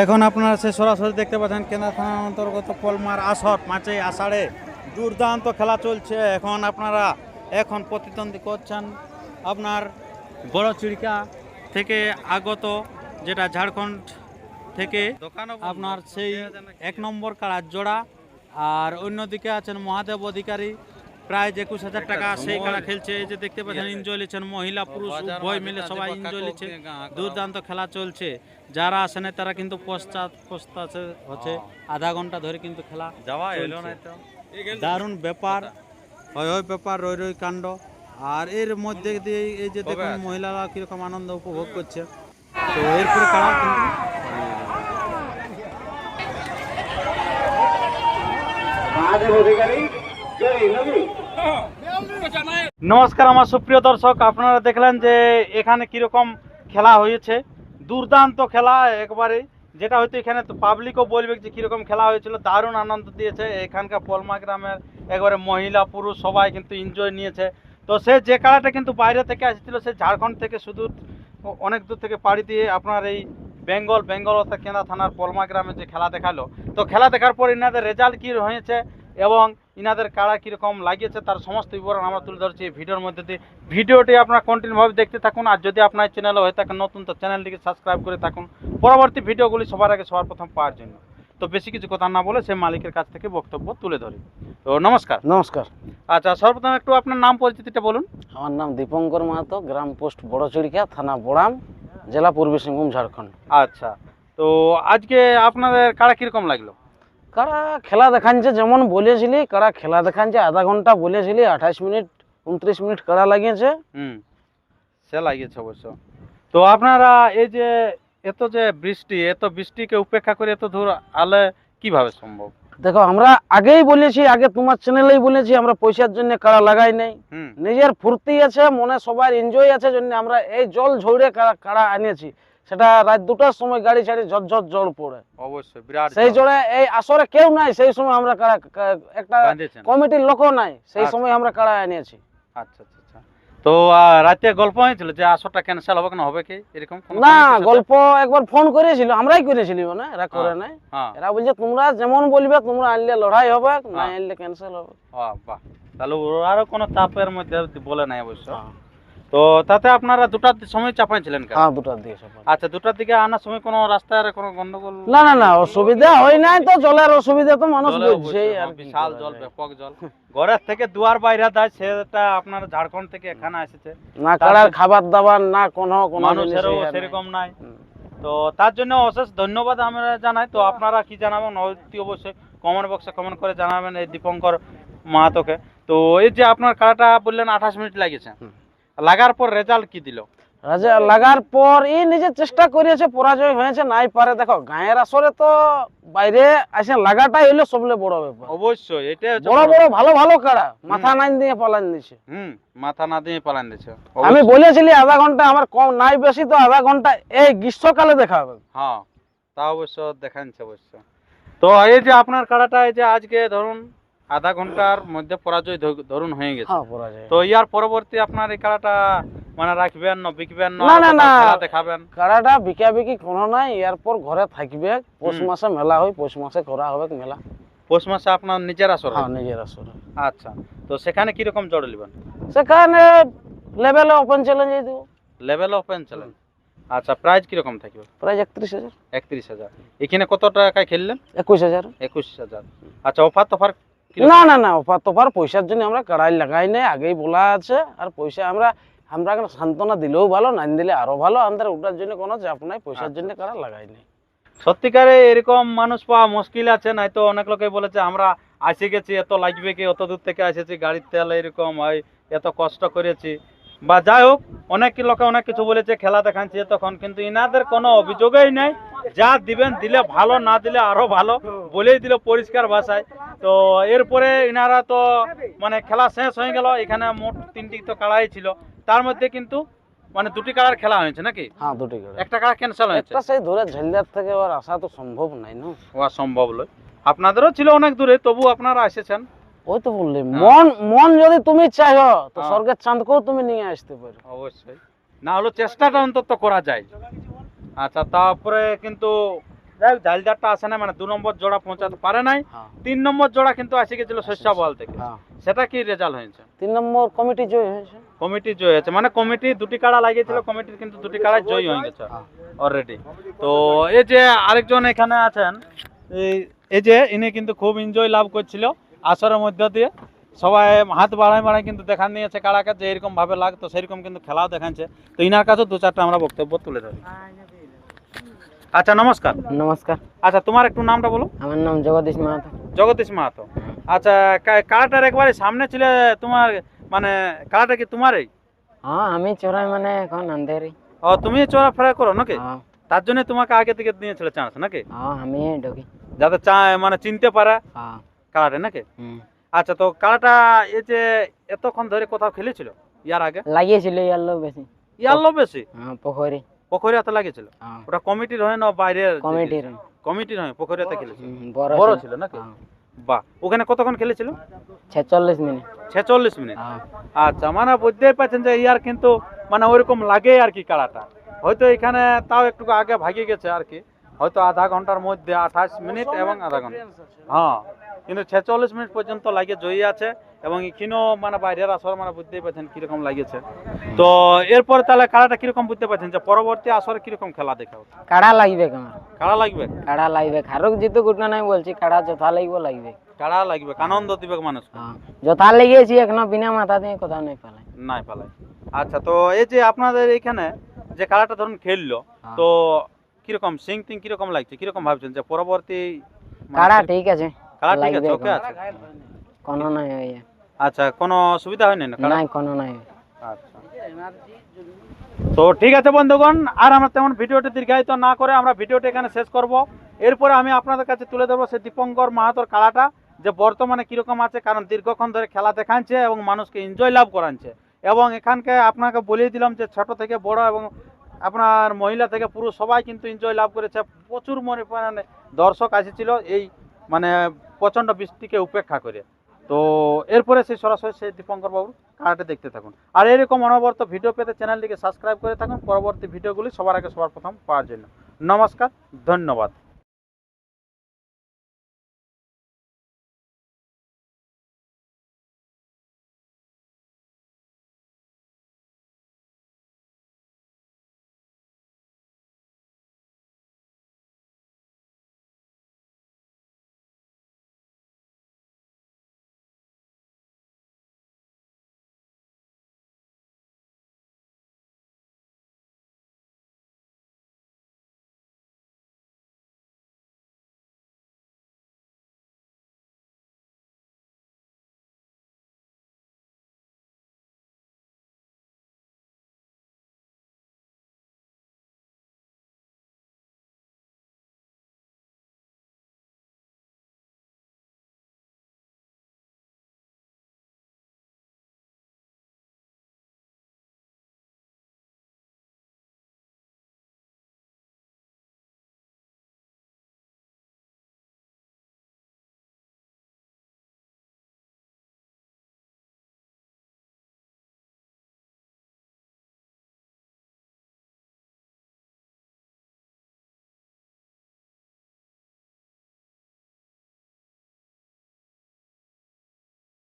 এখন আপনারা সে সরাসরি দেখতে পাচ্ছেন কেন্দ্র থানার অন্তর্গত কলমার আসর পাঁচই আষাঢ়ে দুর্দান্ত খেলা চলছে। এখন আপনারা এখন প্রতিদ্বন্দ্বী করছেন আপনার বড় চিড়িকা থেকে আগত যেটা ঝাড়খণ্ড থেকে আপনার সেই এক নম্বর কাড়ার জোড়া। আর অন্যদিকে আছেন মহাদেব অধিকারী প্রায় একুশ হাজার টাকা সেই খেলা খেলছে। এই যে দেখতে পাচ্ছেন এনজয় নিচ্ছেন মহিলা পুরুষ উভয় মিলে সবাই এনজয় নিচ্ছে দুর্দান্ত খেলা চলছে। যারা আসেন তারা কিন্তু পশ্চাৎ পশ্চাৎ হচ্ছে আধা ঘণ্টা ধরে কিন্তু খেলা যাওয়া এলো না তো। দারুণ ব্যাপার। হয় হয় ব্যাপার রই রই কাণ্ড। আর এর মধ্যে দিয়ে এই যে দেখুন মহিলারা কীরকম আনন্দ উপভোগ করছে। তো এরপরে কারা কিন্তু নমস্কার আমার সুপ্রিয় দর্শক আপনারা দেখলেন যে এখানে কীরকম খেলা হয়েছে। দুর্দান্ত খেলা একবারে, যেটা হয়তো এখানে পাবলিকও বলবে যে কীরকম খেলা হয়েছিল, দারুণ আনন্দ দিয়েছে। এখানকার পলমা গ্রামের একবারে মহিলা, পুরুষ সবাই কিন্তু এনজয় নিয়েছে। তো সে যে খেলাটা কিন্তু বাইরে থেকে এসেছিল সে ঝাড়খণ্ড থেকে শুধু অনেক দূর থেকে পাড়ি দিয়ে আপনার এই বেঙ্গল বেঙ্গল অর্থাৎ কেনা থানার পলমা গ্রামে যে খেলা দেখাল। তো খেলা দেখার পর ইনাদের রেজাল্ট কী হয়েছে? এবং ইনাদের কারা কীরকম লাগিয়েছে তার সমস্ত বিবরণ আমরা তুলে ধরছি এই ভিডিওর মধ্যে দিয়ে। ভিডিওটি আপনারা কন্টিনিউভাবে দেখতে থাকুন আর যদি আপনার চ্যানেলে হয়ে থাকেন নতুন তো চ্যানেলটিকে সাবস্ক্রাইব করে থাকুন। পরবর্তী ভিডিওগুলি সবার আগে সবার প্রথম পাওয়ার জন্য। তো বেশি কিছু কথা না বলে সে মালিকের কাছ থেকে বক্তব্য তুলে ধরি। তো নমস্কার। নমস্কার। আচ্ছা সর্বপ্রথম একটু আপনার নাম পরিচিতিটা বলুন। আমার নাম দীপঙ্কর মাহাতো গ্রাম পোস্ট বড়চুরিকা থানা বোড়াম জেলা পূর্বী সিংভূম ঝাড়খণ্ড। আচ্ছা তো আজকে আপনাদের কারা কীরকম লাগল? কারা খেলা দেখাচ্ছে যেমন বলেছিলি কারা খেলা দেখাচ্ছে আধা ঘণ্টা বলেছিলি আঠাশ মিনিট উনত্রিশ মিনিট কারা লাগিয়েছে? হুম সে লাগিয়েছে অবশ্য। তো আপনারা এই যে এত যে বৃষ্টি এত বৃষ্টিকে উপেক্ষা করে এত দূর আলে কীভাবে সম্ভব? দেখো আমরা আগেই বলেছি আগে তোমার চ্যানেলেই বলেছি আমরা পয়সার জন্য কারা লাগাই নাই। হুম। নিজের ফুর্তি আছে মনে সবার এনজয় আছে জন্য আমরা এই জল ঝৌড়ে কারা কারা আনিয়েছি। সেটা রাত দুটার সময় গাড়ি ছাড়ি ঝরঝর জল পড়ে। অবশ্যই বিরাট সেই জল এই আসরে কেউ নাই সেই সময় আমরা কারা একটা কমিটির লোকও নাই সেই আচ্ছা। সময় আমরা কারা আনিয়েছি। আচ্ছা আচ্ছা আচ্ছা। তো রাতে গল্প হয়েছিল যে আসরটা ক্যান্সেল হবে না হবে কি? এরকম না গল্প একবার ফোন করেছিল আমরাই করেছিলি মানে এরা করে নাই। হ্যাঁ। এরা বলছে তোমরা যেমন বলবে তোমরা আনলে লড়াই হবে না হ্যাঁ। আনলে ক্যান্সেল হবে। বাহ, তাহলে ওরারও কোনো চাপের মধ্যে বলে নাই অবশ্য। তো তাতে আপনারা দুটার সময় চাপাইছিলেন হ্যাঁ দুটার সকাল আচ্ছা দুটার দিকে আনার সময় কোনো রাস্তায় কোনো গন্ডগোল? না না না অসুবিধা হয় নাই তো জলের অসুবিধা তো মানুষ বুঝছেই আর বিশাল জল ব্যাপক জল। ঘরের থেকে দুয়ার বাইরে দেয় সেটা আপনার ঝাড়খণ্ড থেকে এখানে এসেছে। না কারার খাবার দাবার না কোনো কোনো মানুষেরও। সেরকম নাই। তো তার জন্য অশেষ ধন্যবাদ আমরা জানাই। তো আপনারা কি জানাবেন? অতি অবশ্যই কমেন্ট বক্সে কমেন্ট করে জানাবেন এই দীপঙ্কর মাহাতোকে। তো এই যে আপনার কারাটা বললেন আঠাশ মিনিট লাগিয়েছে। হুম। লাগার পর রেজাল্ট কি দিল? লাগার পর এই নিজে চেষ্টা করেছে পরাজয় হয়েছে নাই পারে। দেখো গায়ের আসরে তো বাইরে আসে লাগাটাই হইল সবলে বড় ব্যাপার। অবশ্যই এটা বড় বড়- ভালো ভালো কাড়া। মাথা নাই দিয়ে পালান দিছে। হুম মাথা না দিয়ে পালান দিচ্ছে আমি। বলেছিলি আধা ঘণ্টা আমার কম নাই বেশি তো আধা ঘণ্টা এই গ্রীষ্মকালে দেখা হবে। হ্যাঁ তা অবশ্য দেখাচ্ছে অবশ্য। তো এই যে আপনার কাড়াটা এই যে আজকে ধরুন আধা ঘণ্টার মধ্যে পরাজয় ধরুন হয়ে গেছে। হ্যাঁ তো ইয়ার পরবর্তী আপনার এই কাড়াটা মানে রাখবেন না বিকবেন না, না, না। দেখাবেন? কাড়াটা বিকা বিকি কোনো নাই এরপর ঘরে থাকবে। পৌষ মাসে মেলা হয় পৌষ মাসে করা হবে মেলা। পৌষ মাসে আপনার নিজের আসর? হ্যাঁ নিজের আসর। আচ্ছা তো সেখানে কীরকম জড় নেবেন সেখানে লেভেল ওপেন চ্যালেঞ্জ দেবো। লেভেল ওপেন চ্যালেঞ্জ আচ্ছা প্রাইস কীরকম থাকবে? প্রায় একত্রিশ হাজার। একত্রিশ হাজার। এখানে কত টাকায় খেললেন? একুশ হাজার। একুশ হাজার। আচ্ছা অফার তফার না না না অফার তোফার পয়সার জন্য আমরা কাড়াই লাগাই নাই আগেই বলা আছে আর পয়সা আমরা আমরা এখানে সান্ত্বনা দিলেও ভালো না দিলে আরও ভালো আমাদের ওটার জন্য কোনো চাপ নাই পয়সার আচ্ছা। জন্য কারা লাগাই নাই। সত্যিকারে এরকম মানুষ পাওয়া মুশকিল আছে নাই তো অনেক লোকে বলেছে আমরা আসে গেছি এত লাগবে কি অত দূর থেকে এসেছি গাড়ির তেল এরকম হয় এত কষ্ট করেছি। বা যাই হোক অনেক লোকে অনেক কিছু বলেছে খেলা দেখাচ্ছি তখন কিন্তু ইনাদের কোনো অভিযোগই নাই যা দিবেন দিলে ভালো না দিলে আরও ভালো বলেই দিল পরিষ্কার ভাষায়। তো এরপরে ইনারা তো মানে খেলা শেষ হয়ে গেল এখানে মোট তিনটি তো কাড়াই ছিল। তার মধ্যে কিন্তু মানে দুটি কাড়ার খেলা হয়েছে নাকি? হ্যাঁ দুটি কাড়া একটা কাড়া ক্যান্সেল হয়েছে। একটা সেই দূরে ঝালদার থেকে ওর আসা তো সম্ভব নাই না? হওয়া সম্ভব নয়। আপনাদেরও ছিল অনেক দূরে তবু আপনারা এসেছেন। ওই তো বললি মন মন যদি তুমি চাইও তো হ্যাঁ। স্বর্গের চাঁদকেও তুমি নিয়ে আসতে পারো। অবশ্যই। না হলো চেষ্টাটা অন্তত করা যায়। আচ্ছা তারপরে কিন্তু যাই হোক জালদারটা আসে না মানে দু নম্বর জোড়া পৌঁছাতে পারে নাই। হ্যাঁ। তিন নম্বর জোড়া কিন্তু আসে গেছিল শস্য বল থেকে। হ্যাঁ। সেটা কি রেজাল্ট হয়েছে? তিন নম্বর কমিটি জয় হয়েছে। কমিটি জয় হয়েছে। মানে কমিটি দুটি কাড়া লাগিয়েছিল কমিটির কিন্তু দুটি কাড়া জয় হয়ে গেছে হ্যাঁ অলরেডি তো এই যে আরেকজন এখানে আছেন এই এই যে ইনি কিন্তু খুব এনজয় লাভ করছিল আসরের মধ্য দিয়ে। সবাই হাত বাড়ায় বাড়ায় কিন্তু দেখান নিয়েছে কাড়াকে যে এরকম ভাবে লাগতো সেরকম কিন্তু খেলাও দেখাচ্ছে। তো ইনার কাছেও দু চারটা আমরা বক্তব্য তুলে ধরি। আচ্ছা নমস্কার। নমস্কার। আচ্ছা তোমার একটু নামটা বলো। আমার নাম জগদীশ মাহাতো। জগদীশ মাহাতো। আচ্ছা কা- কাড়াটার একবারে সামনে ছিল তোমার মানে কাড়াটা কি তোমারই? হ্যাঁ আমি চোরাই মানে এখন আন্ধেরি। ও তুমি চলাফেরা করো নাকি? হ্যাঁ। তার জন্য তোমাকে আগে থেকে দিয়েছিল চান্স নাকি? হ্যাঁ আমি ঢুকি। যাতে চা মানে চিনতে পারে হ্যাঁ। কাড়াটা নাকি। আচ্ছা তো কাড়াটা এই যে এতক্ষণ ধরে কোথাও খেলেছিল? ইয়ার আগে? লাগিয়েছিল ইয়ার লোক বেশি। ইয়ার লোক বেশি? হ্যাঁ পুকুরি পুকুরে হাতে লাগিয়েছিল? ওটা কমিটির হয় না বাইরের? কমিটির। কমিটির হয় পুকুরে হাতে খেলেছিল। বড় ছিল। নাকি। বাহ ওখানে কতক্ষণ খেলেছিল? ছেচল্লিশ মিনিট। ছেচল্লিশ মিনিট। হ্যাঁ আচ্ছা মানে বুঝতেই পারছেন যে ইয়ার কিন্তু মানে ওইরকম লাগে আর কি কাড়াটা হয়তো এখানে তাও একটু আগে ভাগিয়ে গেছে আর কি। হয়তো আধা ঘণ্টার মধ্যে আঠাশ মিনিট এবং আধা ঘণ্টা। হ্যাঁ কিন্তু ছেচল্লিশ মিনিট পর্যন্ত লাগে জয়ী আছে। এবং এখানেও মানে বাইরের আসর মানে বুঝতেই পারছেন কীরকম লাগিয়েছে তো এরপর তাহলে কাড়াটা কীরকম বুঝতে পারছেন যে পরবর্তী আসরে কীরকম খেলা দেখা হবে কাড়া লাগবে আমার কাড়া লাগবে? কাড়া লাগবে? খারুক জিতু ঘটনা নাই বলছি কাড়া যথা লাগবে লাগবে। কাড়া লাগবে? আনন্দ দিবে মানুষ। হ্যাঁ। যথা লেগেছি এখনও বিনা মাথা দিয়ে কোথাও নেই পালাই নাই পালাই আচ্ছা তো এই যে আপনাদের এখানে যে খেলাটা ধরুন খেললো হ্যাঁ। তো কীরকম সিং টিং কীরকম লাগছে? কীরকম ভাবছেন যে পরবর্তী মানে কাড়া ঠিক আছে? কাড়া ঠিক আছে? ওকে আছে? কোনো নাই হয়ে আচ্ছা কোনো অসুবিধা হয়নি না? নাই কোনো নাই। আচ্ছা। তো ঠিক আছে বন্ধুগণ আর আমরা তেমন ভিডিওটি দীর্ঘায়িত না করে আমরা ভিডিওটি এখানে শেষ করব। এরপরে আমি আপনাদের কাছে তুলে ধরবো সেই দীপঙ্কর মাহাতোর খেলাটা যে বর্তমানে কীরকম আছে কারণ দীর্ঘক্ষণ ধরে খেলা দেখাচ্ছে এবং মানুষকে এনজয় লাভ করাচ্ছে। এবং এখানকে আপনাকে বলেই দিলাম যে ছোট থেকে বড় এবং আপনার মহিলা থেকে পুরুষ সবাই কিন্তু এনজয় লাভ করেছে। প্রচুর মনে মানে দর্শক আসেছিল এই মানে প্রচণ্ড বৃষ্টিকে উপেক্ষা করে। তো এরপরে সেই সরাসরি সেই দীপঙ্কর বাবুর কারাটে দেখতে থাকুন। আর এরকম অনবরত ভিডিও পেতে চ্যানেলটিকে সাবস্ক্রাইব করে থাকুন। পরবর্তী ভিডিওগুলি সবার আগে সবার প্রথম পাওয়ার জন্য। নমস্কার, ধন্যবাদ।